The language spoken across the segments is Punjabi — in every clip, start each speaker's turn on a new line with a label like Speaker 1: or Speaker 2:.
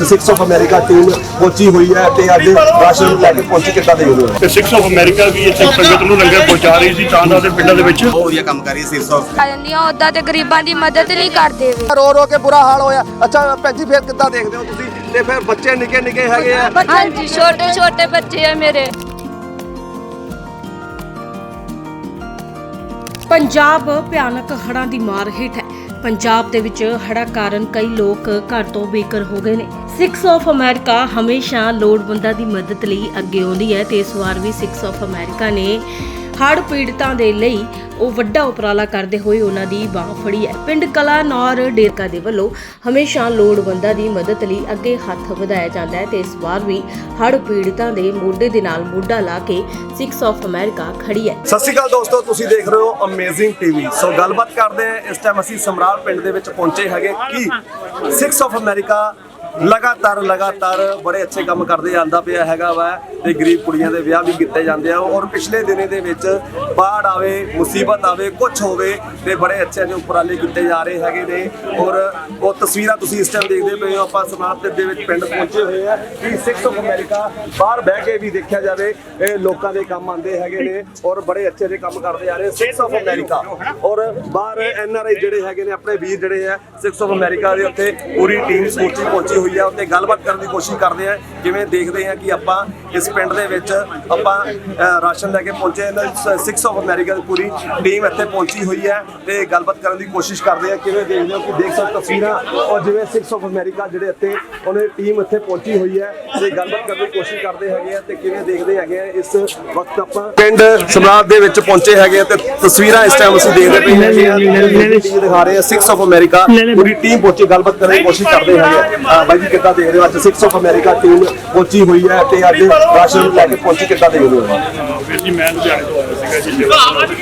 Speaker 1: ਅੱਜ 6 ਆਫ ਅਮਰੀਕਾ ਟੀਮ ਪਹੁੰਚੀ ਹੋਈ ਹੈ ਤੇ ਅੱਜ ਰਾਸ਼ਨ ਲੈ ਕੇ ਪਹੁੰਚੀ ਕਿੱਦਾਂ ਦੇ ਹੋ
Speaker 2: ਤੇ 6 ਆਫ ਅਮਰੀਕਾ ਵੀ ਇੱਥੇ ਸੰਗਤ ਨੂੰ ਲੰਗਰ ਪਹੁੰਚਾ ਰਹੀ ਸੀ ਤਾਂ ਦਾ ਦੇ ਪਿੰਡਾਂ ਦੇ ਵਿੱਚ।
Speaker 3: ਬਹੁਤ ਵਧੀਆ ਕੰਮ ਕਰ ਰਹੀ ਸੀ ਸੌ
Speaker 4: ਆ ਜਾਂਦੀਆਂ ਉਦਾਂ ਤੇ ਗਰੀਬਾਂ ਦੀ ਮਦਦ ਨਹੀਂ ਕਰਦੇ ਵੇ।
Speaker 1: ਰੋ ਰੋ ਕੇ ਬੁਰਾ ਹਾਲ ਹੋਇਆ। ਅੱਛਾ ਭੈਣ ਜੀ ਫਿਰ ਕਿੱਦਾਂ ਦੇਖਦੇ ਹੋ ਤੁਸੀਂ? ਤੇ ਫਿਰ ਬੱਚੇ ਨਿੱਕੇ ਨਿੱਕੇ ਹੈਗੇ ਆ।
Speaker 4: ਹਾਂਜੀ ਛੋਟੇ ਛੋਟੇ ਬੱਚੇ ਆ ਮੇਰੇ।
Speaker 5: ਪੰਜਾਬ ਭਿਆਨਕ ਹੜ੍ਹਾਂ ਦੀ ਮਾਰ ਹੇਠ ਹੈ। ਪੰਜਾਬ ਦੇ ਵਿੱਚ ਹੜ੍ਹਾਂ ਕਾਰਨ ਕਈ ਲੋਕ ਘਰ ਤੋਂ ਬੇਘਰ ਹੋ ਗਏ ਨੇ। ਸਿਕਸ ਆਫ ਅਮਰੀਕਾ ਹਮੇਸ਼ਾ ਲੋੜਵੰਦਾਂ ਦੀ ਮਦਦ ਲਈ ਅੱਗੇ ਆਉਂਦੀ ਹੈ ਤੇ ਇਸ ਵਾਰ ਵੀ ਸਿਕਸ ਆਫ ਅਮਰੀਕਾ ਨੇ ਹੜ੍ਹ ਪੀੜਤਾਂ ਦੇ ਲਈ ਉਹ ਵੱਡਾ ਉਪਰਾਲਾ ਕਰਦੇ ਹੋਏ ਉਹਨਾਂ ਦੀ ਬਾਹ ਫੜੀ ਹੈ। ਪਿੰਡ ਕਲਾ ਨੌਰ ਡੇਰਕਾ ਦੇ ਵੱਲੋਂ ਹਮੇਸ਼ਾ ਲੋੜਵੰਦਾਂ ਦੀ ਮਦਦ ਲਈ ਅੱਗੇ ਹੱਥ ਵਧਾਇਆ ਜਾਂਦਾ ਹੈ ਤੇ ਇਸ ਵਾਰ ਵੀ ਹੜ੍ਹ ਪੀੜਤਾਂ ਦੇ ਮੋਢੇ ਦੇ ਨਾਲ ਮੋਢਾ ਲਾ ਕੇ ਸਿਕਸ ਆਫ ਅਮਰੀਕਾ ਖੜੀ ਹੈ।
Speaker 1: ਸਤਿ ਸ਼੍ਰੀ ਅਕਾਲ ਦੋਸਤੋ, ਤੁਸੀਂ ਦੇਖ ਰਹੇ ਹੋ ਅਮੇਜ਼ਿੰਗ ਟੀਵੀ ਸੋ ਗੱਲਬਾਤ ਕਰਦੇ ਹਾਂ, ਇਸ ਟਾਈਮ ਅਸੀਂ ਸਮਰਾਲ ਪਿੰਡ ਦੇ ਵਿੱਚ ਪਹੁੰਚੇ ਹੈਗੇ। ਕਿ ਸਿਕਸ ਆਫ ਅਮਰੀਕਾ ਲਗਾਤਾਰ ਲਗਾਤਾਰ ਬੜੇ ਅੱਛੇ ਕੰਮ ਕਰਦੇ ਜਾਂਦਾ ਪਿਆ ਹੈਗਾ ਵਾ। ਤੇ ਗਰੀਬ ਕੁੜੀਆਂ ਦੇ ਵਿਆਹ ਵੀ ਕੀਤੇ ਜਾਂਦੇ ਆ। ਔਰ ਪਿਛਲੇ ਦਿਨੇ ਦੇ ਵਿੱਚ ਬਾੜ ਆਵੇ, ਮੁਸੀਬਤ ਆਵੇ ਕੁਝ ਹੋਵੇ ਤੇ ਬੜੇ ਅੱਛੇ ਜਿਹੇ ਉਪਰਾਲੇ ਕੀਤੇ ਜਾ ਰਹੇ ਹੈਗੇ ਨੇ। ਔਰ ਉਹ ਤਸਵੀਰਾਂ ਤੁਸੀਂ ਇਸ ਟਾਈਮ ਦੇਖਦੇ ਪਏ ਹੋ। ਆਪਾਂ ਸਮਾਜ ਦੇ ਵਿੱਚ ਪਿੰਡ ਪਹੁੰਚੇ ਹੋਏ ਆ ਕਿ ਸਿਕਸ ਆਫ ਅਮਰੀਕਾ ਬਾਹਰ ਬਹਿ ਕੇ ਵੀ ਦੇਖਿਆ ਜਾਵੇ, ਇਹ ਲੋਕਾਂ ਦੇ ਕੰਮ ਆਉਂਦੇ ਹੈਗੇ ਨੇ ਔਰ ਬੜੇ ਅੱਛੇ ਜਿਹੇ ਕੰਮ ਕਰਦੇ ਆ ਰਹੇ ਸਿਕਸ ਆਫ ਅਮਰੀਕਾ ਔਰ ਬਾਹਰ ਐਨ ਆਰ ਆਈ ਜਿਹੜੇ ਹੈਗੇ ਨੇ, ਆਪਣੇ ਵੀਰ ਜਿਹੜੇ ਆ ਸਿਕਸ ਆਫ ਅਮਰੀਕਾ ਦੇ ਉੱਤੇ ਪੂਰੀ ਟੀਮ ਸਮੁੱਚੀ ਪਹੁੰਚੀ ਹੋਈ ਆ। ਉੱਤੇ ਗੱਲਬਾਤ ਕਰਨ ਦੀ ਕੋਸ਼ਿਸ਼ ਕਰਦੇ ਆ। ਜਿਵੇਂ ਦੇਖਦੇ ਆ ਕਿ ਆਪਾਂ ਇਸ ਪਿੰਡ ਦੇ ਵਿੱਚ ਆਪਾਂ ਰਾਸ਼ਨ ਲੈ ਕੇ ਪਹੁੰਚੇ ਇਹਨਾਂ 6 ਆਫ ਅਮਰੀਕਾ ਦੀ ਪੂਰੀ ਟੀਮ ਇੱਥੇ ਪਹੁੰਚੀ ਹੋਈ ਹੈ ਤੇ ਗੱਲਬਾਤ ਕਰਨ ਦੀ ਕੋਸ਼ਿਸ਼ ਕਰਦੇ ਆ ਕਿਵੇਂ ਦੇਖਦੇ ਹੋ ਕਿ ਦੇਖ ਸਕਦੇ ਤਸਵੀਰਾਂ? ਔਰ ਜਿਵੇਂ 6 ਆਫ ਅਮਰੀਕਾ ਜਿਹੜੇ ਇੱਥੇ ਉਹਨੇ ਟੀਮ ਇੱਥੇ ਪਹੁੰਚੀ ਹੋਈ ਹੈ ਤੇ ਗੱਲਬਾਤ ਕਰਨ ਦੀ ਕੋਸ਼ਿਸ਼ ਕਰਦੇ ਹੈਗੇ ਆ ਤੇ ਕਿਵੇਂ ਦੇਖਦੇ ਹੈਗੇ ਆ ਇਸ ਵਕਤ ਆਪਾਂ ਪਿੰਡ ਸਮਰਾਟ ਦੇ ਵਿੱਚ ਪਹੁੰਚੇ ਹੈਗੇ ਆ ਤੇ ਤਸਵੀਰਾਂ ਇਸ ਟਾਈਮ ਅਸੀਂ ਦੇਖਦੇ ਪਏ ਹੈਗੇ ਆ। ਦਿਖਾ ਰਹੇ ਆ। 6 ਆਫ ਅਮਰੀਕਾ ਪੂਰੀ ਟੀਮ ਪਹੁੰਚੀ ਗੱਲਬਾਤ ਕਰਨ ਦੀ ਕੋਸ਼ਿਸ਼ ਕਰਦੇ ਹੈਗੇ ਆ। ਬਾਈ ਜੀ ਕਿੱਦਾਂ ਦੇਖ ਰਹੇ ਹੋ ਅੱਜ 6 ਆਫ ਅਮਰੀਕਾ ਟੀਮ ਪਹੁੰਚੀ ਹੋਈ ਹੈ ਤੇ ਅੱਜ ਰਾਸ਼ਨ ਲੈ ਕੇ ਪਹੁੰਚੀ, ਕਿੱਦਾਂ ਦੇਖਦੇ ਹੋ?
Speaker 2: ਵੀਰ ਜੀ, ਮੈਂ ਲੁਧਿਆਣੇ ਤੋਂ ਆਇਆ ਸੀਗਾ ਜੀ, ਸੇਵਾ ਕਰਨ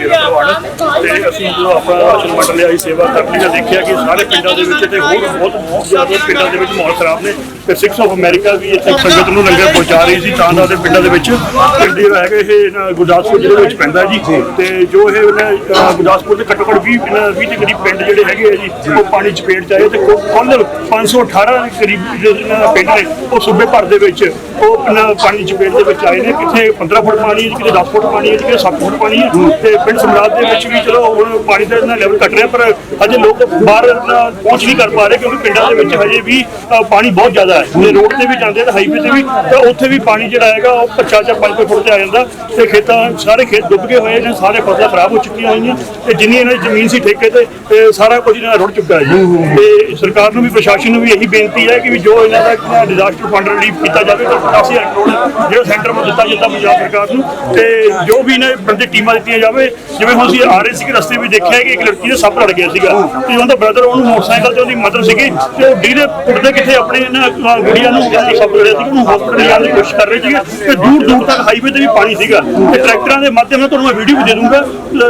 Speaker 2: ਦੀ ਤੋਂ ਤੇ ਅਸੀਂ ਜਦੋਂ ਆਪਣਾ ਰਾਸ਼ਨ ਵੰਡ ਲਿਆ ਸੇਵਾ ਕਰਨੀ ਤਾਂ ਦੇਖਿਆ ਕਿ ਸਾਰੇ ਪਿੰਡਾਂ ਦੇ ਵਿੱਚ ਤੇ ਹੋਰ ਬਹੁਤ ਜ਼ਿਆਦਾ ਪਿੰਡਾਂ ਦੇ ਵਿੱਚ ਮਾਹੌਲ ਖਰਾਬ ਨੇ। ਤੇ 6 ਆਫ ਅਮਰੀਕਾ ਵੀ ਇੱਥੇ ਸੰਗਤ ਨੂੰ ਲੰਗਰ ਪਹੁੰਚਾ ਰਹੀ ਸੀ ਤਾਂ ਦਾ ਦੇ ਪਿੰਡਾਂ ਦੇ ਵਿੱਚ। ਪਿੰਡ ਦੇ ਹੈਗੇ ਇਹ ਗੁਰਦਾਸਪੁਰ ਜ਼ਿਲ੍ਹੇ ਵਿੱਚ ਪੈਂਦਾ ਜੀ। ਤੇ ਜੋ ਇਹ ਗੁਰਦਾਸਪੁਰ ਦੇ ਘੱਟੋ ਘੱਟ 20 ਇਹਨਾਂ 20 ਦੇ ਕਰੀਬ ਪਿੰਡ ਜਿਹੜੇ ਹੈਗੇ ਆ ਜੀ ਉਹ ਪਾਣੀ ਚਪੇਟ ਚ ਆਏ ਤੇ ਕੁੱਲ 518 ਦੇ ਕਰੀਬ ਜਿਹੜੇ ਪਿੰਡ ਨੇ ਉਹ ਸੂਬੇ ਭਰ ਦੇ ਵਿੱਚ ਉਹ ਪਾਣੀ ਚਪੇਟ ਦੇ ਵਿੱਚ ਆਏ ਨੇ। ਕਿਤੇ 15 ਫੁੱਟ ਪਾਣੀ ਹੈ ਕਿਤੇ 10 ਫੁੱਟ ਪਾਣੀ ਹੈ ਕਿਤੇ 7 ਫੁੱਟ ਪਾਣੀ ਹੈ। ਤੇ ਪਿੰਡ ਸਮਰਾਟ ਦੇ ਵਿੱਚ ਵੀ ਚਲੋ ਹੁਣ ਪਾਣੀ ਦਾ ਲੈਵਲ ਘਟ ਰਿਹਾ ਪਰ ਹਜੇ ਲੋਕ ਬਾਹਰ ਪਹੁੰਚ ਨਹੀਂ ਕਰ ਪਾ ਰਹੇ ਕਿਉਂਕਿ ਪਿੰਡਾਂ ਦੇ ਵਿੱਚ ਹਜੇ ਵੀ ਪਾਣੀ ਬਹੁਤ ਜ਼ਿਆਦਾ ਹੈ ਜੇ ਰੋਡ ਤੇ ਵੀ ਜਾਂਦੇ ਤਾਂ ਹਾਈਵੇ ਤੇ ਵੀ ਤਾਂ ਉੱਥੇ ਵੀ ਪਾਣੀ ਜਿਹੜਾ ਹੈਗਾ ਉਹ ਪੱਚਾ ਜਾਂ 5 ਫੁੱਟ ਤੇ ਆ ਜਾਂਦਾ। ਤੇ ਖੇਤਾਂ ਸਾਰੇ ਖੇਤ ਡੁੱਬ ਗਏ ਹੋਏ ਨੇ ਸਾਰੇ ਫਸਲਾਂ ਖਰਾਬ ਹੋ ਚੁੱਕੀਆਂ ਹੋਈਆਂ ਤੇ ਜਿੰਨੀ ਇਹਨਾਂ ਦੀ ਜ਼ਮੀਨ ਸੀ ਠੇਕੇ ਤੇ ਤੇ ਸਾਰਾ ਕੁਝ ਇਹਨਾਂ ਦਾ ਰੁੜ ਚੁੱਕਾ ਹੈ ਜੀ। ਤੇ ਸਰਕਾਰ ਨੂੰ ਵੀ ਪ੍ਰਸ਼ਾਸਨ ਨੂੰ ਵੀ ਇਹੀ ਬੇਨਤੀ ਹੈ ਕਿ ਵੀ ਜੋ ਇਹਨਾਂ ਦਾ ਡਿਜ਼ਾਸਟਰ ਫੰਡ ਰਿਲੀਫ ਕੀਤਾ ਜਾਵੇ ਤਾਂ 80000 ਕਰੋੜ ਜਿਹੜਾ ਸੈਂਟਰ ਵੱਲੋਂ ਦਿੱਤਾ ਜਾਂਦਾ ਪੰਜਾਬ ਸਰਕਾਰ ਨੂੰ। ਤੇ ਜੋ ਵੀ ਇਹਨਾਂ ਬੰਦੇ ਟੀਮਾਂ ਦਿੱਤੀਆਂ ਜਾਵੇ ਜਿਵੇਂ ਹੁਣ ਅਸੀਂ ਆ ਰਹੇ ਸੀ ਕਿ ਰਸਤੇ ਵਿੱਚ ਦੇਖਿਆ ਕਿ ਇੱਕ ਲੜਕੀ ਦੇ ਸੱਪ ਲੜ ਗਿਆ ਸੀਗਾ। ਤੇ ਉਹਦਾ ਬ੍ਰਦਰ ਉਹਨੂੰ ਮੋਟਰਸਾਈਕਲ ਤੇ ਉਹਦੀ ਮਦਰ ਸੀਗੀ ਤੇ ਉਹ ਡੀਰੇ ਪੁੱਟਦੇ ਕਿੱਥੇ ਆਪਣੇ ਇਹਨਾਂ ਗੁੜੀਆਂ ਨੂੰ ਜਿਹੜਾ ਸੱਪ ਲੜਿਆ ਸੀ ਉਹਨੂੰ ਹਸਪੀਟਲ ਲਿਜਾਣ ਦੀ ਕੋਸ਼ਿਸ਼ ਕਰ ਰਹੇ ਸੀਗੇ ਤੇ ਦੂਰ ਦੂਰ ਤੱਕ ਹਾਈਵੇ ਤੇ ਵੀ ਪਾਣੀ ਸੀਗਾ ਤੇ ਟਰੈਕਟਰਾਂ ਦੇ ਮਾਧਿਅਮ ਨਾਲ ਤੁਹਾਨੂੰ ਮੈਂ ਵੀਡੀਓ ਵੀ ਦੇ ਦੂੰਗਾ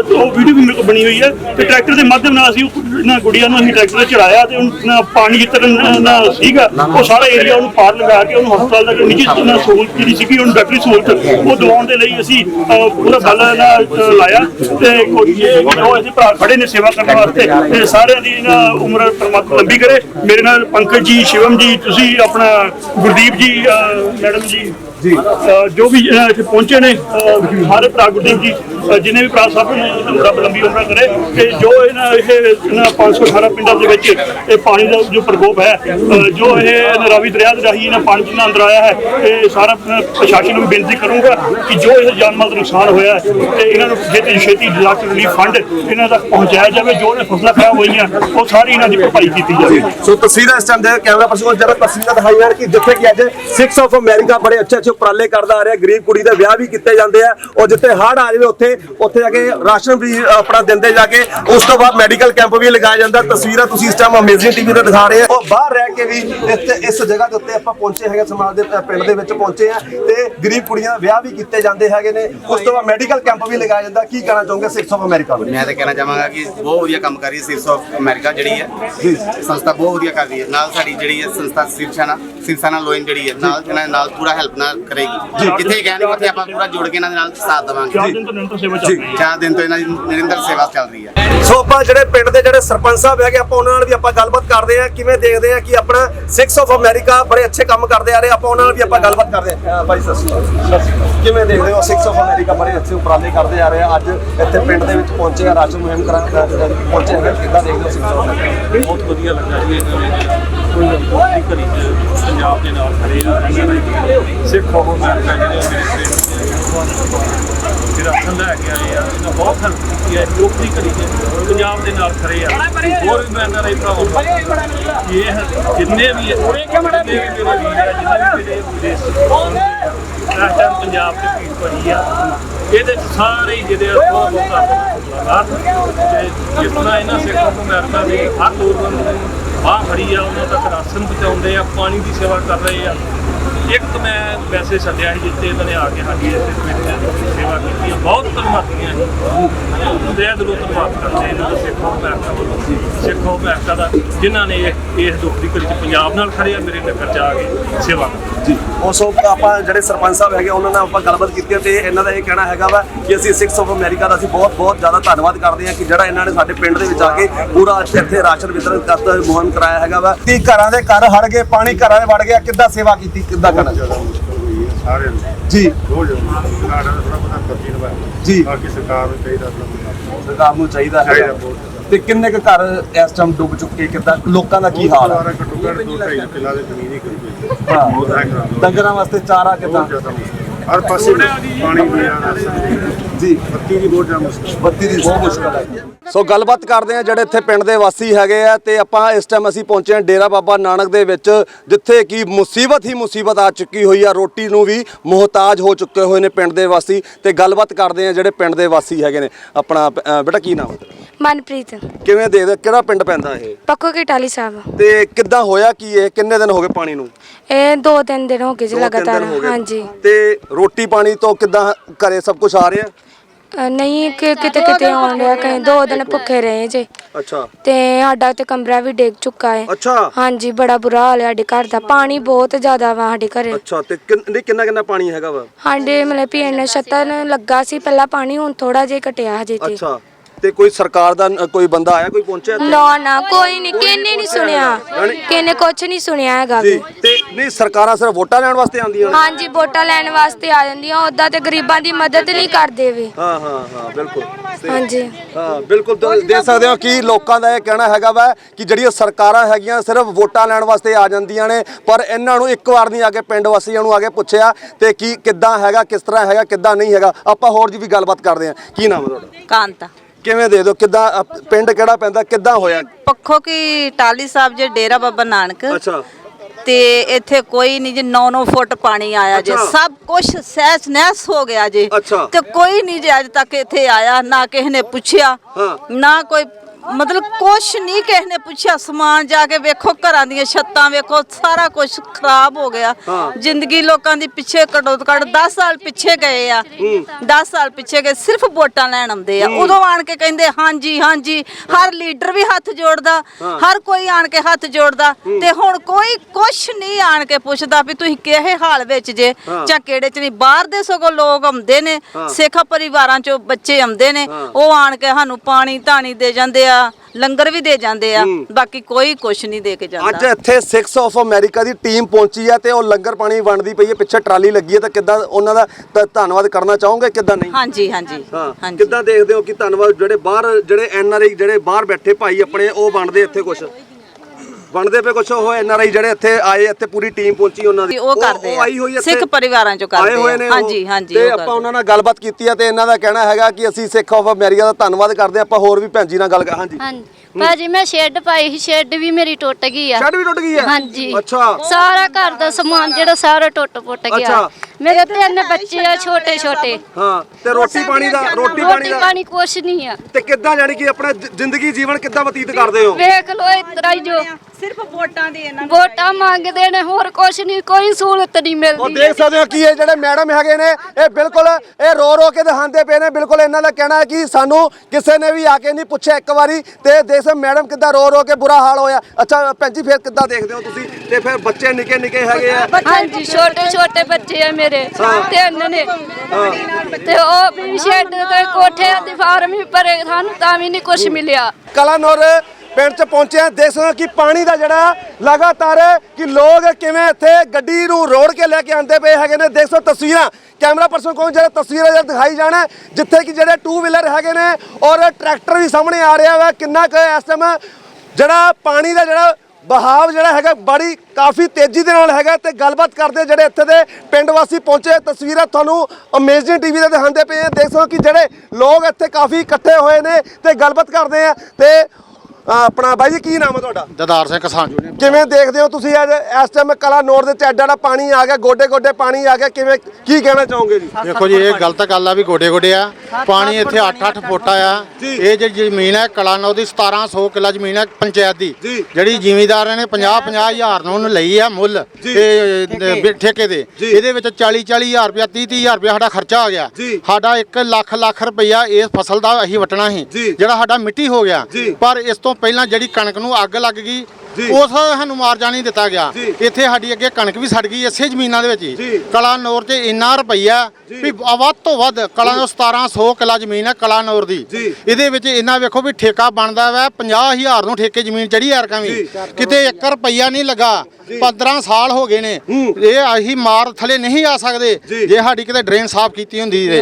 Speaker 2: ਤੇ ਉਹ ਵੀਡੀਓ ਵੀ ਮੇਰੇ ਕੋਲ ਬਣੀ ਹੋਈ ਹੈ ਤੇ ਟਰੈਕਟਰ ਦੇ ਮਾਧਿਅਮ ਨਾਲ ਅਸੀਂ ਇਹਨਾਂ ਗੁੜੀਆਂ ਨੂੰ ਅਸੀਂ ਟਰੈਕਟਰ ਚੜਾਇਆ ਤੇ ਉਹਨਾਂ ਪਾਣੀ ਜਿੱਤਰ ਸੀਗਾ ਉਹ ਸਾਰਾ ਏਰੀਆ ਉਹਨੂੰ ਪਾਰ ਲਗਾ ਕੇ ਉਹਨੂੰ ਹਸਪਤਾਲ ਤੱਕ ਨਿੱਜੀ ਸਹੂਲਤ ਜਿਹੜੀ ਸੀਗੀ ਉਹਨੂੰ ਡਾਕਟਰੀ ਸਹੂਲਤ ਉਹ ਦਵਾਉਣ ਦੇ ਲਈ ਅਸੀਂ ਅਹ, ਪੂਰਾ ਬਲ ਲਾਇਆ ਤੇ ਕੋਈ ਇਹ ਅਸੀਂ ਭਰਾ ਖੜੇ ਨੇ ਸੇਵਾ ਕਰਨ ਵਾਸਤੇ ਤੇ ਸਾਰਿਆਂ ਦੀ ਨਾ ਉਮਰ ਪਰਮਾਤਮਾ ਲੰਬੀ ਕਰੇ। ਮੇਰੇ ਨਾਲ ਪੰਕਜ ਜੀ ਸ਼ਿਵਮ ਜੀ ਤੁਸੀਂ ਆਪਣਾ ਗੁਰਦੀਪ ਜੀ ਮੈਡਮ ਜੀ। ਜੀ। ਜੋ ਵੀ ਇੱਥੇ ਪਹੁੰਚੇ ਨੇ ਸਾਰੇ ਗੁਰਦੀਪ ਜੀ ਜਿੰਨੇ ਵੀ ਭਰਾ ਸਭ ਨੇ ਰੱਬ ਲੰਬੀ ਉਮਰ ਕਰੇ ਤੇ ਜੋ ਇਹਨਾਂ ਇਹ ਇਹਨਾਂ 518 ਪਿੰਡਾਂ ਦੇ ਵਿੱਚ ਇਹ ਪਾਣੀ ਦਾ ਜੋ ਪ੍ਰਕੋਪ ਹੈ ਜੋ ਇਹ ਰਾਵੀ ਦਰਿਆ ਦੇ ਰਾਹੀਂ ਇਹਨਾਂ ਪਾਣੀ ਜਿੰਨਾ ਅੰਦਰ ਆਇਆ ਹੈ ਤੇ ਸਾਰਾ ਪ੍ਰਸ਼ਾਸਨ ਨੂੰ ਬੇਨਤੀ ਕਰੂੰਗਾ ਕਿ ਜੋ ਇਹ ਜਾਨ ਮਾਲ ਦਾ ਨੁਕਸਾਨ ਹੋਇਆ ਹੈ ਤੇ ਇਹਨਾਂ ਨੂੰ ਛੇਤੀ ਛੇਤੀ ਡਿਜ਼ਾਸਟਰ ਰਿਲੀਫ ਫੰਡ ਇਹਨਾਂ ਤੱਕ ਪਹੁੰਚਾਇਆ ਜਾਵੇ ਜੋ ਇਹ ਫਸਲਾਂ ਖਰਾਬ ਹੋਈਆਂ ਉਹ ਸਾਰੀ ਇਹਨਾਂ ਦੀ ਭਰਪਾਈ ਕੀਤੀ ਜਾਵੇ।
Speaker 1: ਸੋ ਤਸਵੀਰਾਂ ਇਸ ਟਾਈਮ ਦੇ ਕੈਮਰਾ ਪਰਸਨ ਕੋਲ ਜਰਾ ਤਸਵੀਰਾਂ ਦਿਖਾਈ ਯਾਰ ਕਿ ਜਿੱਥੇ ਕਿ ਅੱਜ 6 ਆਫ ਅਮਰੀਕਾ ਬੜੇ ਅੱਛੇ ਅੱਛੇ ਉਪਰਾਲੇ ਕਰਦਾ ਆ ਰਿਹਾ ਗਰੀਬ ਕੁੜੀ ਦੇ ਵਿਆਹ ਵੀ ਕੀਤੇ ਜਾਂਦੇ ਆ ਔਰ ਜਿੱਥੇ ਹੜ੍ਹ ਆ ਜਾਵੇ ਉੱਥੇ ਉੱਥੇ ਜਾ ਕੇ ਰਾਸ਼ਨ ਵੀ ਆਪਣਾ ਦਿੰਦੇ ਜਾ ਕੇ ਉਸ ਤੋਂ ਬਾਅਦ ਮੈਡੀਕਲ ਕੈਂਪ ਵੀ ਲਗਾਇਆ ਜਾਂਦਾ ਤਸਵੀਰਾਂ ਤੁਸੀਂ ਇਸ ਟਾਈਮ ਅਮੇਜ਼ਿੰਗ ਟੀਵੀ ਤੇ ਦਿਖਾ ਰਹੇ ਆ। ਉਹ ਬਾਹਰ ਰਹਿ ਕੇ ਵੀ ਇੱਥੇ ਇਸ ਜਗ੍ਹਾ ਦੇ ਉੱਤੇ ਆਪਾਂ ਪਹੁੰਚੇ ਹੈਗੇ ਸਮਾਜ ਦੇ ਪਿੰਡ ਦੇ ਵਿੱਚ ਪਹੁੰਚੇ ਆ ਤੇ ਗਰੀਬ ਕੁੜੀਆਂ ਦਾ ਵਿਆਹ ਵੀ ਕੀਤੇ ਜਾਂਦੇ ਹੈਗੇ ਨੇ ਉਸ ਤੋਂ ਬਾਅਦ ਮੈਡੀਕਲ ਕੈਂਪ ਵੀ ਲਗਾਇਆ ਜਾਂਦਾ ਕੀ ਕਹਿਣਾ ਚਾਹੋਗੇ 6 ਆਫ ਅਮਰੀਕਾ
Speaker 3: ਮੈਂ ਤਾਂ ਕਹਿਣਾ ਚਾਹਾਂਗਾ ਕਿ ਬਹੁਤ ਵਧੀਆ ਕੰਮ ਕਰ ਰਹੀ ਸੀ ਸੌ ਅਮਰੀਕਾ ਜਿਹੜੀ ਹੈ। ਸੰਸਥਾ ਬਹੁਤ ਵਧੀਆ ਕਰ ਰਹੀ ਹੈ। ਨਾਲ ਸਾਡੀ ਜਿਹੜੀ ਹੈ ਸੰਸਥਾ ਸਿਰਸ਼ਾਨਾ ਸਿਰਸ਼ਾਨਾ ਲੋਇਨ ਜਿਹੜੀ ਹੈ ਨਾਲ ਨਾਲ ਪੂਰਾ ਹੈਲਪ ਨਾਲ ਕਰੇਗੀ। ਜਿੱਥੇ ਕਹਿੰਦੇ ਉੱਥੇ ਆਪਾਂ ਪੂਰਾ ਜੁੜ ਕੇ ਇਹਨਾਂ ਦੇ ਨਾਲ ਸਾਥ ਦੇਵਾਂਗੇ।
Speaker 2: ਚਾਰ ਦਿਨ ਤੋਂ ਨਿਰੰਤਰ ਸੇਵਾ ਚੱਲ ਰਹੀ ਹੈ।
Speaker 3: ਚਾਰ ਦਿਨ ਤੋਂ ਇਹਨਾਂ ਦੀ ਨਿਰੰਤਰ ਸੇਵਾ ਚੱਲ ਰਹੀ ਹੈ।
Speaker 1: ਸੋ ਆਪਾਂ ਜਿਹੜੇ ਪਿੰਡ ਦੇ ਜਿਹੜੇ ਸਰਪੰਚ ਸਾਹਿਬ ਹੈਗੇ ਆਪਾਂ ਉਹਨਾਂ ਨਾਲ ਵੀ ਆਪਾਂ ਗੱਲਬਾਤ ਕਰਦੇ ਆ ਕਿਵੇਂ ਦੇਖਦੇ ਆ ਕਿ ਆਪਣਾ 6 ਆਫ ਅਮਰੀਕਾ ਬੜੇ ਅੱਛੇ ਕੰਮ ਕਰਦੇ ਆ ਰਹੇ। ਆਪਾਂ ਉਹਨਾਂ ਨਾਲ ਵੀ ਆਪਾਂ ਗੱਲਬਾਤ ਕਰਦੇ ਆ ਭਾਈ ਸਤਿ ਸ਼੍ਰੀ ਅਕਾਲ। ਕਿਵੇਂ ਦੇਖਦੇ ਹੋ 6 ਆਫ ਅਮਰੀਕਾ ਬੜੇ ਅੱਛੇ ਉਪਰਾਲੇ ਕਰਦੇ ਆ ਰਹੇ ਆ? ਅੱਜ ਇੱਥੇ ਪਿੰਡ ਦੇ ਵਿੱਚ ਪਹੁੰਚੇ ਆ। ਰਾਸ਼ਨ ਮੁਹਿੰਮ ਕਰਾਂ ਪਹੁੰਚੇ ਕਿੱਦਾਂ ਦੇਖਦੇ ਹੋ 6 ਆਫ ਅਮਰੀਕਾ
Speaker 6: ਬਹੁਤ ਵਧੀਆ ਲੱਗਾ ਜੀ ਇਹਨਾਂ ਨੇ ਕੋਈ ਬਹੁਤ ਘਰੀ ਚ ਪੰਜਾਬ ਦੇ ਨਾਲ ਖੜੇ ਆ ਇਹਨਾਂ ਸਿੱਖ ਕੌਮ ਅਮਰੀਕਾ ਜਿਹੜੇ ਮੇਰੇ ਰਾਸ਼ਨ ਲੈ ਕੇ ਆਏ ਆ ਇਹਨਾਂ ਬਹੁਤ ਹੈਲਪ ਕੀਤੀ ਹੈ ਲੋਕਰੀ ਘਰੀ ਚ ਪੰਜਾਬ ਦੇ ਨਾਲ ਖੜੇ ਆ। ਹੋਰ ਵੀ ਮੈਂ ਦੇ ਭਰਾਵਾਂ ਨੂੰ ਇਹ ਜਿੰਨੇ ਵੀ ਜਿੰਨੇ ਵੀ ਮੇਰੇ ਵੀਰ ਆ ਜਿੰਨੇ ਵੀ ਮੇਰੇ ਵਿਦੇਸ਼ ਰਾਸ਼ਨ ਪੰਜਾਬ ਦੇ ਪੀਰ ਭਰੀ ਆ। ਇਹਦੇ ਸਾਰੇ ਜਿਹੜੇ ਆ ਬਹੁਤ ਬਹੁਤ ਧੰਨਵਾਦ ਤੇ ਜਿਸ ਤਰ੍ਹਾਂ ਇਹਨਾਂ ਸਿੱਖਾਂ ਨੂੰ ਅਮਰੀਕਾ ਦੇ ਹਰ ਲੋਕਾਂ ਨੂੰ ਬਾਹ ਖੜੀ ਆ ਉਹਨਾਂ ਤੱਕ ਰਾਸ਼ਨ ਪਹੁੰਚਾਉਂਦੇ ਆ ਪਾਣੀ ਦੀ ਸੇਵਾ ਕਰ ਰਹੇ ਆ। ਇੱਕ ਮੈਂ ਵੈਸੇ ਸੱਦਿਆ ਸੀ ਜਿੱਥੇ ਇਹਨਾਂ ਨੇ ਆ ਕੇ ਸਾਡੀ ਇੱਥੇ ਕਮੇਟੀ ਦੀ ਸੇਵਾ ਕੀਤੀ ਆ ਬਹੁਤ ਧੰਨਵਾਦੀਆਂ ਸੀ। ਦੇ ਦਿਲੋਂ ਧੰਨਵਾਦ ਕਰਦੇ ਇਹਨਾਂ ਦਾ ਸਿੱਖੋ ਅਮਰੀਕਾ ਵੱਲੋਂ। ਸਿੱਖੋ ਅਮਰੀਕਾ ਦਾ ਜਿਨ੍ਹਾਂ ਨੇ ਇਸ ਦੁੱਖ ਦੀ ਘੜੀ 'ਚ ਪੰਜਾਬ ਨਾਲ ਖੜੇ ਆ ਮੇਰੇ ਨਗਰ 'ਚ ਆ ਕੇ ਸੇਵਾ ਕੀਤੀ
Speaker 1: ਜੀ ਉਹ ਸੋ ਆਪਾਂ ਜਿਹੜੇ ਸਰਪੰਚ ਸਾਹਿਬ ਹੈਗੇ ਉਹਨਾਂ ਨਾਲ ਆਪਾਂ ਗੱਲਬਾਤ ਕੀਤੀ ਹੈ ਤੇ ਇਹਨਾਂ ਦਾ ਇਹ ਕਹਿਣਾ ਹੈਗਾ ਵਾ ਕਿ ਅਸੀਂ 6 ਆਫ ਅਮਰੀਕਾ ਦਾ ਅਸੀਂ ਬਹੁਤ ਬਹੁਤ ਜ਼ਿਆਦਾ ਧੰਨਵਾਦ ਕਰਦੇ ਹਾਂ ਕਿ ਜਿਹੜਾ ਇਹਨਾਂ ਨੇ ਸਾਡੇ ਪਿੰਡ ਦੇ ਵਿੱਚ ਆ ਕੇ ਪੂਰਾ ਇੱਥੇ ਰਾਸ਼ਨ ਵਿਤਰਨ ਕਰਤਾ ਮੁਹਿੰਮ ਕਰਾਇਆ ਹੈਗਾ ਵਾ। ਕਿ ਘਰਾਂ ਦੇ ਘਰ ਹੜ ਗਏ ਪਾਣੀ ਘਰਾਂ ਦੇ ਵੜ ਗਿਆ ਕਿੱਦਾਂ ਸੇਵਾ ਕੀਤੀ ਕਿੱਦਾਂ ਕਰਨਾ
Speaker 2: ਸਾਰੇ
Speaker 1: ਜੀ।
Speaker 2: ਰੋਜ਼ ਸਾਡਾ ਥੋੜਾ ਬਣਾ ਫਰਜੀ ਨਵਾਇਆ
Speaker 1: ਜੀ।
Speaker 2: ਬਾਕੀ ਸਰਕਾਰ ਨੂੰ ਚਾਹੀਦਾ ਆਪਣਾ
Speaker 1: ਸਰਕਾਰ ਨੂੰ ਚਾਹੀਦਾ
Speaker 2: ਚਾਹੀਦਾ
Speaker 1: ਹੈਗਾ
Speaker 2: ਬਹੁਤ।
Speaker 1: ਤੇ ਕਿੰਨੇ ਕੁ ਘਰ ਇਸ ਟਾਈਮ ਡੁੱਬ ਚੁੱਕੇ ਕਿੱਦਾਂ? ਲੋਕਾਂ ਦਾ ਕੀ ਹਾਲ
Speaker 2: ਸਾਰਾ
Speaker 1: ਹੈ
Speaker 2: ਘੱਟੋ ਘੱਟ ਦੋ ਢਾਈ ਕਿੱਲਾ ਦੇ ਜ਼ਮੀਨ ਹੀ ਕਰੀ ਪਈ
Speaker 1: ਹਾਂ।
Speaker 2: ਬਹੁਤ ਹੈ ਖਰਾਬ
Speaker 1: ਡੰਗਰਾਂ ਵਾਸਤੇ ਚਾਰਾ ਕਿੱਦਾਂ?
Speaker 2: ਹਰ ਪਾਸੇ ਪਾਣੀ
Speaker 1: ਜੀ।
Speaker 2: ਬੱਤੀ ਦੀ ਬਹੁਤ ਜ਼ਿਆਦਾ ਮੁਸ਼ਕਿਲ।
Speaker 1: ਬੱਤੀ ਦੀ ਬਹੁਤ ਮੁਸ਼ਕਲ ਹੈ ਸੋ ਗੱਲਬਾਤ ਕਰਦੇ ਆ ਜਿਹੜੇ ਇੱਥੇ ਪਿੰਡ ਦੇ ਵਾਸੀ ਹੈਗੇ ਆ ਤੇ ਆਪਾਂ ਇਸ ਟਾਈਮ ਅਸੀਂ ਪਹੁੰਚੇ ਆ ਡੇਰਾ ਬਾਬਾ ਨਾਨਕ ਦੇ ਵਿੱਚ ਜਿੱਥੇ ਕਿ ਮੁਸੀਬਤ ਹੀ ਮੁਸੀਬਤ ਆ ਚੁੱਕੀ ਹੋਈ ਆ ਰੋਟੀ ਨੂੰ ਵੀ ਮੁਹਤਾਜ ਹੋ ਚੁੱਕੇ ਹੋਏ ਨੇ ਪਿੰਡ ਦੇ ਵਾਸੀ ਤੇ ਗੱਲਬਾਤ ਕਰਦੇ ਆ ਜਿਹੜੇ ਪਿੰਡ ਦੇ ਵਾਸੀ ਹੈਗੇ ਨੇ। ਆਪਣਾ ਅ, ਬੇਟਾ ਕੀ ਨਾਮ ਹੈ?
Speaker 4: ਮਨਪ੍ਰੀਤ।
Speaker 1: ਕਿਵੇਂ ਦੇਖਦੇ ਕਿਹੜਾ ਪਿੰਡ ਪੈਂਦਾ ਇਹ?
Speaker 4: ਪੱਕੋ ਕੀ ਟਾਲੀ ਸਾਹਿਬ।
Speaker 1: ਤੇ ਕਿੱਦਾਂ ਹੋਇਆ ਕੀ ਇਹ? ਕਿੰਨੇ ਦਿਨ ਹੋ ਗਏ ਪਾਣੀ ਨੂੰ?
Speaker 4: ਇਹ ਦੋ ਤਿੰਨ ਦਿਨ ਹੋ ਗਏ ਜੀ
Speaker 1: ਦੋ ਤਿੰਨ
Speaker 4: ਲਗਾਤਾਰ
Speaker 1: ਦਿਨ ਹੋ ਗਏ।
Speaker 4: ਹਾਂਜੀ।
Speaker 1: ਤੇ ਰੋਟੀ ਪਾਣੀ ਤੋਂ ਕਿੱਦਾਂ ਘਰੇ ਸਭ ਕੁਝ ਆ ਰਿਹਾ?
Speaker 4: ਅ, ਨਹੀਂ ਕਿ ਕਿਤੇ ਕਿਤੇ ਆਉਣ ਡਿਆ ਕਹੀਂ ਦੋ ਦਿਨ ਭੁੱਖੇ ਰਹੇ ਜੇ।
Speaker 1: ਅੱਛਾ।
Speaker 4: ਤੇ ਸਾਡਾ ਤੇ ਕਮਰਾ ਵੀ ਡਿੱਗ ਚੁੱਕਾ ਹੈ
Speaker 1: ਅੱਛਾ।
Speaker 4: ਹਾਂਜੀ ਬੜਾ ਬੁਰਾ ਹਾਲ ਹੈ ਸਾਡੇ ਘਰ ਦਾ। ਪਾਣੀ ਬਹੁਤ ਜ਼ਿਆਦਾ ਵਾ ਸਾਡੇ ਘਰੇ।
Speaker 1: ਅੱਛਾ ਤੇ ਕਿੰਨ- ਨਹੀਂ, ਕਿੰਨਾ ਕਿੰਨਾ ਪਾਣੀ ਹੈਗਾ ਵਾ?
Speaker 4: ਸਾਡੇ ਮਤਲਬ ਪੀਣ ਛੱਤਨ ਲੱਗਾ ਸੀ ਪਹਿਲਾਂ ਪਾਣੀ ਹੁਣ ਥੋੜਾ ਜਿਹਾ ਘਟਿਆ ਹਜੇ ਤੇ।
Speaker 1: ਅੱਛਾ। ਤੇ ਕੋਈ ਸਰਕਾਰ ਦਾ ਨ- ਕੋਈ ਬੰਦਾ ਆਇਆ ਕੋਈ ਪਹੁੰਚਿਆ ਇੱਥੇ?
Speaker 4: ਨਾ ਨਾ ਕੋਈ ਨਹੀਂ ਕਿੰਨੇ ਨਹੀਂ ਸੁਣਿਆ। ਕਿੰਨੇ ਕੁਛ ਨਹੀਂ ਸੁਣਿਆ ਹੈਗਾ
Speaker 1: ਜੀ
Speaker 4: ਵੀ
Speaker 1: ਤੇ ਨਹੀਂ ਸਰਕਾਰਾਂ ਸਿਰਫ ਵੋਟਾਂ ਲੈਣ ਵਾਸਤੇ ਆਉਂਦੀਆਂ ਨੇ?
Speaker 4: ਹਾਂਜੀ ਵੋਟਾਂ ਲੈਣ ਵਾਸਤੇ ਆ ਜਾਂਦੀਆਂ ਉਦਾਂ ਤੇ ਗਰੀਬਾਂ ਦੀ ਮਦਦ ਨਹੀਂ ਕਰਦੇ ਵੀ।
Speaker 1: ਹਾਂ ਹਾਂ ਹਾਂ ਬਿਲਕੁਲ। ਤੇ-
Speaker 4: ਹਾਂਜੀ।
Speaker 1: ਹਾਂ ਬਿਲਕੁਲ ਤੁਸੀਂ ਦੇਖ ਸਕਦੇ ਹੋ ਕਿ ਲੋਕਾਂ ਦਾ ਇਹ ਕਹਿਣਾ ਹੈਗਾ ਵਾ ਕਿ ਜਿਹੜੀਆਂ ਸਰਕਾਰਾਂ ਹੈਗੀਆਂ ਸਿਰਫ ਵੋਟਾਂ ਲੈਣ ਵਾਸਤੇ ਆ ਜਾਂਦੀਆਂ ਨੇ ਪਰ ਇਹਨਾਂ ਨੂੰ ਇੱਕ ਵਾਰ ਨਹੀਂ ਆ ਕੇ ਪਿੰਡ ਵਾਸੀਆਂ ਨੂੰ ਆ ਕੇ ਪੁੱਛਿਆ ਤੇ ਕੀ ਕਿੱਦਾਂ ਹੈਗਾ ਕਿਸ ਤਰ੍ਹਾਂ ਹੈਗਾ ਕਿੱਦਾਂ ਨਹੀਂ ਹੈਗਾ। ਆਪਾਂ ਹੋਰ ਜੀ ਵੀ ਗੱਲਬਾਤ ਕਰਦੇ ਹਾਂ। ਕੀ ਨਾਮ ਹੈ ਤੁਹਾਡਾ?
Speaker 7: ਕਾਂਤਾ।
Speaker 1: ਕਿਵੇਂ ਦੇ ਦਿਓ? ਕਿੱਦਾਂ ਪਿੰਡ ਕਿਹੜਾ ਪੈਂਦਾ? ਕਿੱਦਾਂ ਹੋਇਆ?
Speaker 7: ਪੱਖੋ ਕੀ ਟਾਲੀ ਸਾਹਿਬ ਜੇ ਡੇਰਾ ਬਾਬਾ ਨਾਨਕ।
Speaker 1: ਅੱਛਾ।
Speaker 7: ਤੇ ਇੱਥੇ ਕੋਈ ਨਹੀਂ ਜੇ 9-9 ਫੁੱਟ ਪਾਣੀ ਆਇਆ ਜੇ।
Speaker 1: ਅੱਛਾ।
Speaker 7: ਸਭ ਕੁਝ ਸਹਿਸ ਨਹਿਸ ਹੋ ਗਿਆ ਜੇ।
Speaker 1: ਅੱਛਾ।
Speaker 7: ਤੇ ਕੋਈ ਨਹੀਂ ਜੇ ਅੱਜ ਤੱਕ ਇੱਥੇ ਆਇਆ ਨਾ ਕਿਸੇ ਨੇ ਪੁੱਛਿਆ
Speaker 1: ਹਾਂ।
Speaker 7: ਨਾ ਕੋਈ ਮਤਲਬ ਕੁਛ ਨਹੀਂ ਕਿਸੇ ਨੇ ਪੁੱਛਿਆ ਸਮਾਨ ਜਾ ਕੇ ਵੇਖੋ ਘਰਾਂ ਦੀਆਂ ਛੱਤਾਂ ਵੇਖੋ ਸਾਰਾ ਕੁਝ ਖਰਾਬ ਹੋ ਗਿਆ। ਜ਼ਿੰਦਗੀ ਲੋਕਾਂ ਦੀ ਪਿੱਛੇ ਕਟੋ ਕਟ 10 ਸਾਲ ਪਿੱਛੇ ਗਏ ਆ। 10 ਸਾਲ ਪਿੱਛੇ ਗਏ ਸਿਰਫ ਵੋਟਾਂ ਲੈਣ ਆਉਂਦੇ ਆ। ਉਦੋਂ ਆਣ ਕੇ ਕਹਿੰਦੇ ਹਾਂਜੀ ਹਾਂਜੀ ਹਰ ਲੀਡਰ ਵੀ ਹੱਥ ਜੋੜਦਾ ਹਰ ਕੋਈ ਆਣ ਕੇ ਹੱਥ ਜੋੜਦਾ। ਤੇ ਹੁਣ ਕੋਈ ਕੁਛ ਨਹੀਂ ਆਣ ਕੇ ਪੁੱਛਦਾ ਵੀ ਤੁਸੀਂ ਕਿਹੜੇ ਹਾਲ ਵਿੱਚ ਜੇ ਜਾਂ ਕਿਹੜੇ ਚ ਨਹੀਂ। ਬਾਹਰ ਦੇ ਸਗੋਂ ਲੋਕ ਆਉਂਦੇ ਨੇ ਸਿੱਖ ਪਰਿਵਾਰਾਂ ਚੋਂ ਬੱਚੇ ਆਉਂਦੇ ਨੇ ਉਹ ਆਣ ਕੇ ਸਾਨੂੰ ਪਾਣੀ ਧਾਣੀ ਦੇ ਜਾਂਦੇ ਆ ਲੰਗਰ ਵੀ ਦੇ ਜਾਂਦੇ ਆ ਬਾਕੀ ਕੋਈ ਕੁਛ ਨਹੀਂ ਦੇ ਕੇ
Speaker 1: ਅੱਜ
Speaker 7: ਜਾਂਦਾ
Speaker 1: ਇੱਥੇ 6 ਆਫ ਅਮਰੀਕਾ ਦੀ ਟੀਮ ਪਹੁੰਚੀ ਹੈ ਤੇ ਉਹ ਲੰਗਰ ਪਾਣੀ ਵੰਡਦੀ ਪਈ ਹੈ ਪਿੱਛੇ ਟਰਾਲੀ ਲੱਗੀ ਹੈ ਤਾਂ ਕਿੱਦਾਂ ਉਹਨਾਂ ਦਾ ਧੰਨਵਾਦ ਕਰਨਾ ਚਾਹੋਗੇ ਕਿੱਦਾਂ ਨਹੀਂ?
Speaker 7: ਹਾਂਜੀ ਹਾਂਜੀ
Speaker 1: ਹਾਂ। ਕਿੱਦਾਂ ਦੇਖਦੇ ਹੋ ਕਿ ਧੰਨਵਾਦ ਜਿਹੜੇ ਬਾਹਰ ਜਿਹੜੇ ਐਨ ਆਰ ਆਈ ਜਿਹੜੇ ਬਾਹਰ ਬੈਠੇ ਭਾਈ ਆਪਣੇ ਉਹ ਵੰਡਦੇ ਇੱਥੇ ਕੁਝ ਵੰਡਦੇ ਪਏ ਕੁਝ ਉਹ ਐਨ ਆਰ ਆਈ ਜਿਹੜੇ ਇੱਥੇ ਆਏ ਇੱਥੇ ਪੂਰੀ ਟੀਮ ਪਹੁੰਚੀ ਉਹਨਾਂ ਦੀ
Speaker 7: ਉਹ ਕਰਦੇ ਆ।
Speaker 1: ਆਈ ਹੋਈ ਇੱਥੇ
Speaker 7: ਸਿੱਖ ਪਰਿਵਾਰਾਂ ਚੋਂ ਕਰਦੇ
Speaker 1: ਆਏ ਹੋਏ
Speaker 7: ਆ।
Speaker 1: ਨੇ ਉਹ।
Speaker 7: ਹਾਂਜੀ, ਹਾਂਜੀ,
Speaker 1: ਤੇ
Speaker 7: ਉਹ
Speaker 1: ਆਪਾਂ
Speaker 7: ਕਰਦੇ।
Speaker 1: ਉਹਨਾਂ ਨਾਲ ਗੱਲਬਾਤ ਕੀਤੀ ਹੈ ਤੇ ਇਹਨਾਂ ਦਾ ਕਹਿਣਾ ਹੈਗਾ ਕਿ ਅਸੀਂ ਸਿੱਖ ਆਫ ਅਮਰੀਕਾ ਦਾ ਧੰਨਵਾਦ ਕਰਦੇ ਹਾਂ ਆਪਾਂ ਹੋਰ ਵੀ ਭੈਣ ਜੀ ਨਾਲ ਗੱਲ ਕਰ ਹਾਂਜੀ
Speaker 8: ਹਾਂਜੀ ਭਾਜੀ ਮੈਂ ਸ਼ੈੱਡ ਪਾਈ ਸੀ ਸ਼ੈੱਡ ਵੀ ਮੇਰੀ ਟੁੱਟ ਗਈ ਆ
Speaker 1: ਸ਼ੈਡ ਵੀ ਟੁੱਟ ਗਈ ਹੈ
Speaker 8: ਹਾਂਜੀ
Speaker 1: ਅੱਛਾ
Speaker 8: ਸਾਰਾ ਘਰ ਦਾ ਸਮਾਨ ਜਿਹੜਾ ਸਾਰਾ ਟੁੱਟ ਪੁੱਟ ਗਿਆ
Speaker 1: ਅੱਛਾ।
Speaker 8: ਮੇਰੇ ਤਿੰਨ ਬੱਚੇ ਆ ਛੋਟੇ ਛੋਟੇ।
Speaker 1: ਹਾਂ ਤੇ ਰੋਟੀ ਪਾਣੀ ਦਾ ਰੋਟੀ ਪਾਣੀ
Speaker 8: ਰੋਟੀ
Speaker 1: ਦਾ
Speaker 8: ਪਾਣੀ ਕੁਛ ਨਹੀਂ ਆ।
Speaker 1: ਤੇ ਕਿੱਦਾਂ ਜਾਨੀ ਕਿ ਆਪਣਾ ਜ- ਜ਼ਿੰਦਗੀ ਜੀਵਨ ਕਿੱਦਾਂ ਬਤੀਤ ਕਰਦੇ ਹੋ?
Speaker 8: ਵੇਖ ਲੋ ਇਤਰਾ ਹੀ ਜੋ।
Speaker 7: ਸਿਰਫ ਵੋਟਾਂ ਦੀ ਇਹਨਾਂ
Speaker 8: ਵੋਟਾਂ ਮੰਗਦੇ ਨੇ ਹੋਰ ਕੁਛ ਨਹੀਂ ਕੋਈ ਸਹੂਲਤ ਨਹੀਂ
Speaker 1: ਉਹ
Speaker 8: ਮਿਲਦੀ
Speaker 1: ਦੇਖ ਸਕਦੇ ਹੋ ਕਿ ਇਹ ਜਿਹੜੇ ਮੈਡਮ ਹੈਗੇ ਨੇ ਇਹ ਬਿਲਕੁਲ ਇਹ ਰੋ ਰੋ ਕੇ ਦਿਖਾਉਂਦੇ ਪਏ ਨੇ। ਬਿਲਕੁਲ ਇਹਨਾਂ ਦਾ ਕਹਿਣਾ ਹੈ ਕਿ ਸਾਨੂੰ ਕਿਸੇ ਨੇ ਵੀ ਆ ਕੇ ਨਹੀਂ ਪੁੱਛਿਆ ਇੱਕ ਵਾਰੀ। ਤੇ ਦੇਖ ਸਕਦੇ ਮੈਡਮ ਕਿੱਦਾਂ ਰੋ ਰੋ ਕੇ ਬੁਰਾ ਹਾਲ ਹੋਇਆ। ਅੱਛਾ ਭੈਣ ਜੀ ਫਿਰ ਕਿੱਦਾਂ ਦੇਖਦੇ ਹੋ ਤੁਸੀਂ? ਤੇ ਫਿਰ ਬੱਚੇ ਨਿੱਕੇ ਨਿੱਕੇ ਹੈਗੇ ਆ।
Speaker 8: ਹਾਂਜੀ ਛੋਟੇ ਛੋਟੇ ਬੱਚੇ ਆ ਮੇਰੇ ਤਿੰਨ ਨੇ ਤੇ ਉਹ ਵੀ ਸ਼ੈੱਡ ਤੇ ਕੋਠੇ ਦੀ ਫਾਰਮ ਵੀ ਭਰੇ ਸਾਨੂੰ, ਤਾਂ ਵੀ ਨਹੀਂ ਕੁਝ ਮਿਲਿਆ।
Speaker 1: ਕਲਾਨੌਰ ਪਿੰਡ ਚ ਪਹੁੰਚੇ ਦੇਖ ਸਕਦੇ ਕਿ ਪਾਣੀ ਦਾ ਜਿਹੜਾ ਲਗਾਤਾਰ ਕਿ ਲੋਕ ਕਿਵੇਂ ਇੱਥੇ ਗੱਡੀ ਨੂੰ ਰੋੜ ਕੇ ਲੈ ਕੇ ਆਂਦੇ ਪਏ ਹੈਗੇ ਨੇ। ਦੇਖ ਸਕਦੇ ਤਸਵੀਰਾਂ, ਕੈਮਰਾ ਪਰਸਨ ਕੋਲ ਜਿਹੜਾ ਤਸਵੀਰਾਂ ਜਿਹੜਾ ਦਿਖਾਈ ਜਾਣਾ ਜਿੱਥੇ ਕਿ ਜਿਹੜੇ ਟੂ ਵੀਲਰ ਹੈਗੇ ਨੇ ਔਰ ਟਰੈਕਟਰ ਵੀ ਸਾਹਮਣੇ ਆ ਰਿਹਾ ਵਾ। ਕਿੰਨਾ ਕੁ ਇਸ ਟਾਈਮ ਜਿਹੜਾ ਪਾਣੀ ਦਾ ਜਿਹੜਾ ਬਹਾਵ ਜਿਹੜਾ ਹੈਗਾ ਬੜੀ ਕਾਫੀ ਤੇਜ਼ੀ ਦੇ ਨਾਲ ਹੈਗਾ ਤੇ ਗੱਲਬਾਤ ਕਰਦੇ ਜਿਹੜੇ ਇੱਥੇ ਦੇ ਪਿੰਡ ਵਾਸੀ ਪਹੁੰਚੇ। ਤਸਵੀਰਾਂ ਤੁਹਾਨੂੰ ਅਮੇਜ਼ਿੰਗ ਟੀਵੀ ਤੇ ਦਿਖਾਉਂਦੇ ਪਏ ਆ। ਦੇਖ ਸਕਦੇ ਕਿ ਜਿਹੜੇ ਲੋਕ ਇੱਥੇ ਕਾਫੀ ਇਕੱਠੇ ਹੋਏ ਨੇ ਤੇ ਗੱਲਬਾਤ ਕਰਦੇ ਆ ਤੇ ਆਪਣਾ ਬਾਈ ਜੀ ਕੀ ਨਾਮ ਹੈ ਤੁਹਾਡਾ?
Speaker 9: ਦਦਾਰ ਸਿੰਘ ਕਿਸਾਨ ਯੂਨੀਅਨ
Speaker 1: ਕਿਵੇਂ ਦੇਖਦੇ ਹੋ ਤੁਸੀਂ ਅੱਜ? ਇਸ ਟਾਈਮ ਕਲਾ ਨੋਰ ਦੇ ਚ ਐਡਾ ਜਿਹੜਾ ਪਾਣੀ ਆ ਗਿਆ ਗੋਡੇ ਗੋਡੇ ਪਾਣੀ ਆ ਗਿਆ ਕਿਵੇਂ ਕੀ ਕਹਿਣਾ ਚਾਹੋਗੇ ਜੀ?
Speaker 9: ਦੇਖੋ ਜੀ ਇਹ ਗਲਤ ਗੱਲ ਆ ਵੀ ਗੋਡੇ ਗੋਡੇ ਆ ਪਾਣੀ ਇੱਥੇ 8-8 ਫੁੱਟ ਆ ਇਹ ਜਿਹੜੀ ਜ਼ਮੀਨ ਹੈ ਕਲਾਨੌਰ ਦੀ 1700 ਕਿੱਲਾ ਜ਼ਮੀਨ ਹੈ ਪੰਚਾਇਤ ਦੀ। ਜਿਹੜੀ ਜ਼ਿਮੀਂਦਾਰਾਂ ਨੇ 50-50 ਹਜ਼ਾਰ ਨੂੰ ਉਹਨੂੰ ਲਈ ਆ ਮੁੱਲ ਵੀ ਠੇਕੇ। ਦੇ। ਇਹਦੇ ਵਿੱਚ 40-40 ਹਜ਼ਾਰ ਰੁਪਇਆ 30-30 ਹਜ਼ਾਰ ਰੁਪਇਆ ਸਾਡਾ ਖਰਚਾ ਆ ਗਿਆ। ਸਾਡਾ 1 ਲੱਖ ਲੱਖ ਰੁਪਇਆ ਇਸ ਫਸਲ ਦਾ ਅਸੀਂ ਵਟਣਾ ਸੀ। ਜਿਹੜਾ ਸਾਡਾ ਮਿੱਟੀ ਹੋ ਗਿਆ। ਪਰ ਇਸ ਤੋਂ ਪਹਿਲਾਂ ਜਿਹੜੀ ਕਣਕ ਨੂੰ ਅੱਗ ਲੱਗ ਗਈ। ਉਸ ਸਾਨੂੰ ਮਾਰਜਾ ਨਹੀਂ ਦਿੱਤਾ ਗਿਆ। ਇੱਥੇ ਸਾਡੀ ਅੱਗੇ ਕਣਕ ਵੀ ਸੜ ਗਈ ਇਸੇ ਜ਼ਮੀਨਾਂ ਦੇ ਵਿੱਚ। ਹੀ। ਕਲਾਨੌਰ 'ਚ ਇੰਨਾ ਰੁਪਈਆ ਵੀ ਵੱਧ ਤੋਂ ਵੱਧ ਕਲਾਨੌਰ 1700 ਕਿੱਲਾ ਜ਼ਮੀਨ ਹੈ ਕਲਾਨੌਰ ਦੀ। ਇਹਦੇ ਵਿੱਚ ਇਹਨਾਂ ਵੇਖੋ ਵੀ ਠੇਕਾ ਬਣਦਾ ਵਾ 50000 ਨੂੰ ਠੇਕੇ ਜ਼ਮੀਨ ਚੜੀ ਐਰਕਾਂ ਵੀ। ਕਿਤੇ 1 ਰੁਪਈਆ ਨਹੀਂ ਲੱਗਾ। 15 ਸਾਲ ਹੋ ਗਏ ਨੇ। ਇਹ ਅਸੀਂ ਮਾਰ ਥਲੇ ਨਹੀਂ ਆ ਸਕਦੇ। ਜੇ। ਸਾਡੀ ਕਿਤੇ ਡਰੇਨ ਸਾਫ਼ ਕੀਤੀ ਹੁੰਦੀ। ਤੇ।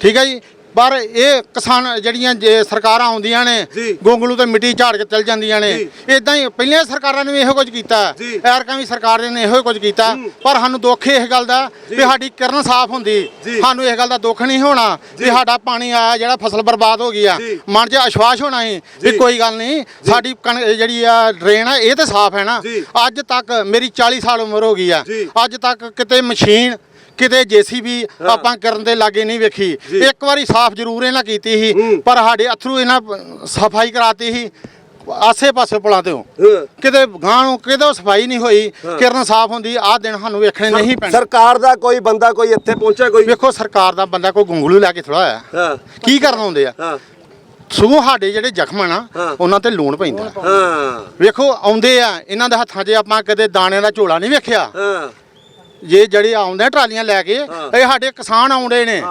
Speaker 9: ਠੀਕ ਹੈ ਜੀ? ਪਰ ਇਹ ਕਿਸਾਨ ਜਿਹੜੀਆਂ ਜੇ ਸਰਕਾਰਾਂ ਆਉਂਦੀਆਂ ਨੇ। ਗੋਂਗਲੂ ਤੇ ਮਿੱਟੀ ਝਾੜ ਕੇ ਚਲ ਜਾਂਦੀਆਂ ਨੇ ਇਦਾਂ ਹੀ ਪਹਿਲੀਆਂ ਸਰਕਾਰਾਂ ਨੇ ਵੀ ਇਹੋ ਕੁਝ ਕੀਤਾ। ਐਰਕਾਂ ਵੀ ਸਰਕਾਰ ਨੇ ਇਹੋ ਕੁਝ ਕੀਤਾ ਪਰ ਸਾਨੂੰ ਦੁੱਖ ਇਸ ਗੱਲ ਦਾ ਵੀ ਸਾਡੀ ਕਿਰਨ ਸਾਫ਼ ਹੁੰਦੀ। ਸਾਨੂੰ ਇਸ ਗੱਲ ਦਾ ਦੁੱਖ ਨਹੀਂ ਹੋਣਾ ਵੀ ਸਾਡਾ ਪਾਣੀ ਆਇਆ ਜਿਹੜਾ ਫਸਲ ਬਰਬਾਦ ਹੋ ਗਈ ਆ। ਮਨ 'ਚ ਅਸ਼ਵਾਸ ਹੋਣਾ ਸੀ ਵੀ ਕੋਈ ਗੱਲ ਨਹੀਂ ਸਾਡੀ ਜਿਹੜੀ ਆ ਡਰੇਨ ਆ ਇਹ ਤੇ ਸਾਫ਼ ਹੈ ਨਾ। ਅੱਜ ਤੱਕ ਮੇਰੀ 40 ਸਾਲ ਉਮਰ ਹੋ ਗਈ ਆ। ਅੱਜ ਤੱਕ ਕਿਤੇ ਮਸ਼ੀਨ ਕਿਤੇ ਜੀਸੀਬੀ ਆਪਾਂ ਕਰਨ ਦੇ ਲਾਗੇ ਨਹੀਂ ਵੇਖੀ। ਇੱਕ ਵਾਰੀ ਸਾਫ਼ ਜ਼ਰੂਰ ਇਹਨਾਂ ਕੀਤੀ ਸੀ ਪਰ ਸਾਡੇ ਅਥਰੂ ਇਹਨਾਂ ਸਫ਼ਾਈ ਕਰਾਤੀ ਸੀ। ਆਸੇ ਪਾਸੇ ਪੁਲਾਂ ਤੇ ਕਿਤੇ ਗਾਂ ਨੂੰ ਕਿਤੇ ਸਫ਼ਾਈ ਨਹੀਂ ਹੋਈ ਕਿਰਨ ਸਾਫ਼ ਹੁੰਦੀ ਆਹ ਦਿਨ ਸਾਨੂੰ ਵੇਖਣੇ ਨਹੀਂ ਪੈਣੇ।
Speaker 1: ਸਰਕਾਰ ਦਾ ਕੋਈ ਬੰਦਾ ਕੋਈ ਇੱਥੇ ਪਹੁੰਚਿਆ ਕੋਈ?
Speaker 9: ਵੇਖੋ ਸਰਕਾਰ ਦਾ ਬੰਦਾ ਕੋਈ ਗੁੰਗਲੂ ਲੈ ਕੇ ਥੋੜਾ ਆਇਆ ਕੀ ਕਰਨ ਆਉਂਦੇ ਆ? ਸਗੋਂ ਸਾਡੇ ਜਿਹੜੇ ਜ਼ਖਮ ਆ ਨਾ। ਉਹਨਾਂ ਤੇ ਲੂਣ ਪੈਂਦਾ।
Speaker 1: ਹਾਂ।
Speaker 9: ਵੇਖੋ ਆਉਂਦੇ ਆ ਇਹਨਾਂ ਦੇ ਹੱਥਾਂ 'ਚ ਆਪਾਂ ਕਦੇ ਦਾਣੇ ਦਾ ਝੋਲਾ ਨਹੀਂ ਵੇਖਿਆ। ਜੇ ਜਿਹੜੇ ਆਉਂਦੇ ਟਰਾਲੀਆਂ ਲੈ ਕੇ ਇਹ ਸਾਡੇ ਕਿਸਾਨ ਆਉਂਦੇ ਨੇ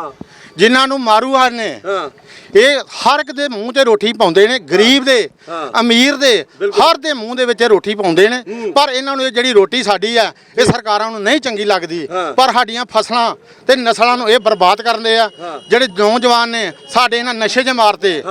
Speaker 9: ਜਿਨ੍ਹਾਂ ਨੂੰ ਮਾਰੂ ਹਨ ਇਹ ਹਰ ਇੱਕ ਦੇ ਮੂੰਹ ਤੇ ਰੋਟੀ ਪਾਉਂਦੇ ਨੇ ਗਰੀਬ ਦੇ ਅਮੀਰ ਦੇ ਹਰ ਦੇ ਮੂੰਹ ਦੇ ਵਿੱਚ ਰੋਟੀ ਪਾਉਂਦੇ ਨੇ। ਪਰ ਇਹਨਾਂ ਨੂੰ ਇਹ ਜਿਹੜੀ ਰੋਟੀ ਸਾਡੀ ਆ ਇਹ ਸਰਕਾਰਾਂ ਨੂੰ ਨਹੀਂ ਚੰਗੀ ਲੱਗਦੀ। ਪਰ ਸਾਡੀਆਂ ਫਸਲਾਂ ਤੇ ਨਸਲਾਂ ਨੂੰ ਇਹ ਬਰਬਾਦ ਕਰਦੇ ਆ। ਜਿਹੜੇ ਨੌਜਵਾਨ ਨੇ ਸਾਡੇ ਇਹਨਾਂ ਨਸ਼ੇ 'ਚ ਮਾਰਤੇ।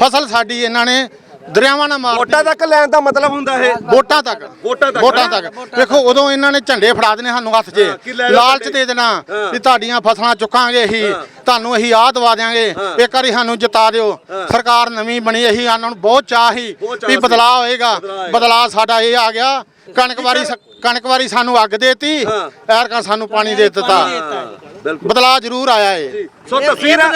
Speaker 9: ਫਸਲ ਸਾਡੀ ਇਹਨਾਂ ਨੇ ਦਰਿਆਵਾਂ ਨਾਲ ਮਾਰਤੀ
Speaker 1: ਵੋਟਾਂ ਤੱਕ ਲੈਣ ਦਾ ਮਤਲਬ ਹੁੰਦਾ ਇਹ?
Speaker 9: ਵੋਟਾਂ ਤੱਕ
Speaker 1: ਵੋਟਾਂ ਤੱਕ।
Speaker 9: ਵੋਟਾਂ ਤੱਕ। ਵੇਖੋ ਉਦੋਂ ਇਹਨਾਂ ਨੇ ਝੰਡੇ ਫੜਾ ਦੇਣੇ ਸਾਨੂੰ ਹੱਥ 'ਚ। ਲਾਲਚ। ਦੇ ਦੇਣਾ। ਵੀ ਤੁਹਾਡੀਆਂ ਫਸਲਾਂ ਚੁੱਕਾਂਗੇ ਅਸੀਂ ਤੁਹਾਨੂੰ ਅਸੀਂ ਆਹ ਦਵਾ ਦਿਆਂਗੇ। ਇੱਕ ਵਾਰੀ ਸਾਨੂੰ ਜਿਤਾ ਦਿਓ। ਸਰਕਾਰ ਨਵੀਂ ਬਣੀ ਅਸੀਂ ਇਹਨਾਂ ਨੂੰ ਬਹੁਤ ਚਾਹ ਸੀ ਵੀ ਬਦਲਾਅ ਹੋਏਗਾ।
Speaker 1: ਬਦਲਾਅ
Speaker 9: ਸਾਡਾ ਇਹ ਆ ਗਿਆ ਕਣਕ ਵਾਰੀ ਸ- ਕਣਕ ਵਾਰੀ ਸਾਨੂੰ ਅੱਗ ਦੇਤੀ। ਐਰਕਾਂ ਸਾਨੂੰ ਪਾਣੀ ਦੇ ਦਿੱਤਾ।
Speaker 1: ਬਿਲਕੁਲ।
Speaker 9: ਬਦਲਾਅ ਜ਼ਰੂਰ ਆਇਆ ਏ।
Speaker 1: ਸੋ ਤਸਵੀਰਾਂ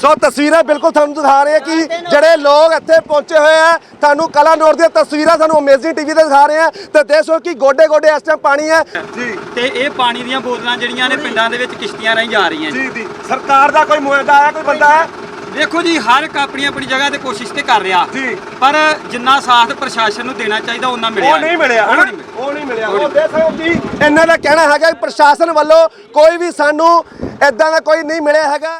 Speaker 1: ਸੋ ਤਸਵੀਰਾਂ ਬਿਲਕੁਲ ਤੁਹਾਨੂੰ ਦਿਖਾ ਰਹੇ ਆ ਕਿ ਜਿਹੜੇ ਲੋਕ ਇੱਥੇ ਪਹੁੰਚੇ ਹੋਏ ਆ ਤੁਹਾਨੂੰ ਕਲਾ ਨੋਰ ਦੀਆਂ ਤਸਵੀਰਾਂ ਸਾਨੂੰ ਅਮੇਜ਼ਿੰਗ ਟੀਵੀ ਤੇ ਦਿਖਾ ਰਹੇ ਆ ਤੇ ਦੇਖੋ ਕਿ ਗੋਡੇ ਗੋਡੇ ਇਸ ਟਾਈਮ ਪਾਣੀ ਹੈ। ਜੀ।
Speaker 10: ਤੇ ਇਹ ਪਾਣੀ ਦੀਆਂ ਬੋਤਲਾਂ ਜਿਹੜੀਆਂ ਨੇ ਪਿੰਡਾਂ ਦੇ ਵਿੱਚ ਕਿਸ਼ਤੀਆਂ ਰਾਹੀਂ ਜਾ ਰਹੀਆਂ ਜੀ
Speaker 1: ਜੀ ਜੀ। ਸਰਕਾਰ ਦਾ ਕੋਈ ਮੁਆਇਦਾ ਆਇਆ ਕੋਈ ਬੰਦਾ ਹੈ?
Speaker 10: ਦੇਖੋ ਜੀ ਹਰ ਇੱਕ ਆਪਣੀ ਆਪਣੀ ਜਗ੍ਹਾ ਤੇ ਕੋਸ਼ਿਸ਼ ਤੇ ਕਰ ਰਿਹਾ।
Speaker 1: ਜੀ।
Speaker 10: ਪਰ ਜਿੰਨਾ ਸਾਥ ਪ੍ਰਸ਼ਾਸਨ ਨੂੰ ਦੇਣਾ ਚਾਹੀਦਾ ਉਹਨਾਂ ਮਿਲਿਆ।
Speaker 1: ਉਹ ਨਹੀਂ ਮਿਲਿਆ। ਹਨਾ? ਉਹ ਨਹੀਂ ਮਿਲਿਆ। ਉਹ ਦੇਖ ਸਕਦੇ ਹੋ ਕਿ ਇਹਨਾਂ ਦਾ ਕਹਿਣਾ ਹੈਗਾ ਕਿ ਪ੍ਰਸ਼ਾਸਨ ਵੱਲੋਂ ਕੋਈ ਵੀ ਸਾਨੂੰ ਇਦਾਂ ਦਾ ਕੋਈ ਨਹੀਂ ਮਿਲਿਆ ਹੈਗਾ।